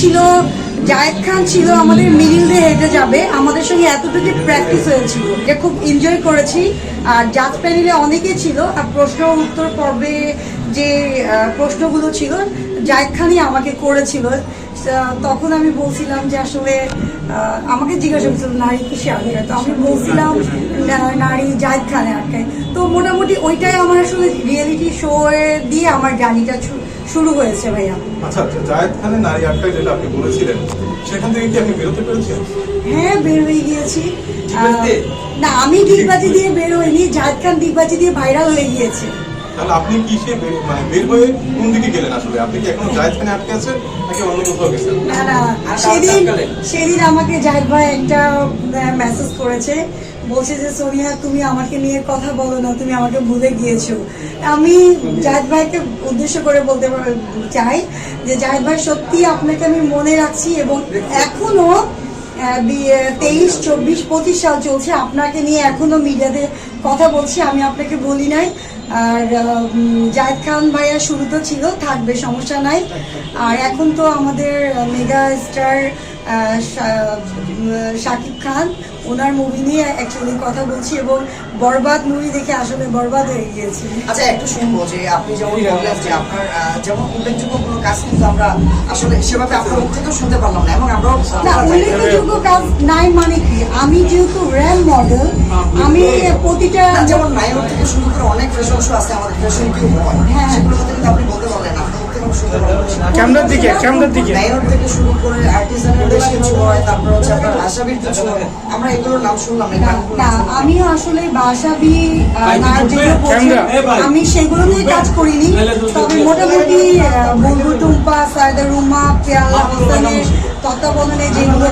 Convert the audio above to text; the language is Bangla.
ছিল, জায়েদ খান ছিল, আমাদের মিডিল দিয়ে হেঁটে যাবে। আমাদের সঙ্গে এতটুকু প্র্যাকটিস হয়েছিল যে খুব এনজয় করেছি। আর জাজ প্যানেলে অনেকে ছিল, আর প্রশ্ন উত্তর পর্বে যে প্রশ্নগুলো ছিল, জায়েদ খানই আমাকে করেছিল। তখন আমি বলছিলাম যে আসলে আমাকে জিজ্ঞাসা করছিল, নারী কিসে আটকায় তো আমি বলছিলাম নারী জায়েদ খানে আটকায়। তো মোটামুটি ওইটাই আমার আসলে রিয়েলিটি শো দিয়ে আমার জার্নিটা শুরু হয়েছে ভাইয়া। আচ্ছা জায়েদ খানের নারী আটকায় যেটা আপনি বলেছিলেন সেখান থেকে কি আপনি বেরোতে পেরেছেন? হ্যাঁ বের হয়ে গিয়েছি। না আমি ডিগবাজি দিয়ে বের হইনি জাহেদ খান ডিগবাজি দিয়ে ভাইরাল হয়ে গিয়েছে। তাহলে আপনি কিসে বের মানে বের হয়ে কোন দিকে গেলেন আসলে? আপনি কি এখনও জায়েদ খানে আটকে আছেন নাকি অন্য কোথাও গেছেন? না না সেদিন সেদিন আমাকে জাহেদ ভাই একটা মেসেজ করেছে। বলছে যে সোনিয়া তুমি আমাকে নিয়ে কথা বলো না তুমি আমাকে ভুলে গিয়েছো। আমি জাহেদ ভাইকে উদ্দেশ্য করে বলতে চাই যে জাহেদ ভাই সত্যি আপনাকে আমি মনে রাখছি এবং এখনও তেইশ চব্বিশ পঁচিশ সাল চলছে আপনাকে নিয়ে এখনও মিডিয়াতে কথা বলছি আমি আপনাকে বলি নাই। আর জায়দ খান ভাইয়া শুরু তো ছিল, থাকবে, সমস্যা নাই। আর এখন তো আমাদের, মেগা স্টার শাকিব খান ওনার মুভি নিয়ে অ্যাকচুয়ালি কথা বলছি এবং বরবাদ মুভি দেখে আসলে বরবাদ হয়ে গিয়েছি। আচ্ছা একটু শুনব যে আপনি যেমন বললেন যে আপনার যেমন উল্লেখযোগ্য কোনো কাজ কিন্তু আমরা আসলে সেভাবে আপনার মুখ থেকেও শুনতে পারলাম না এবং আমরাও না উল্লেখযোগ্য কাজ নাই মানে কি? আমি যেহেতু র্যাম মডেল আমি প্রতিটা যেমন নায়ক থেকে শুরু করে অনেক ফ্যাশন শো আছে আমাদের ফ্যাশন কিউ হয় হ্যাঁ। সেগুলোর কথা কিন্তু আপনি বলতে পারলেন আপনার ক্যামেরার দিকে ক্যামেরার দিকে। নায়ক থেকে শুরু করে আর্টিসানের বেশ কিছু হয় তারপর হচ্ছে আপনার আশাবির কিছু আমরা এগুলোর নাম শুনলাম না না, আমিও আসলে বাসাবি আমি সেগুলো নিয়ে কাজ করিনি। তবে মোটামুটি বন্ধু টুম্পা সায়দা রুমা পেয়ালা হোসেনের তত্ত্বাবধানে যেগুলো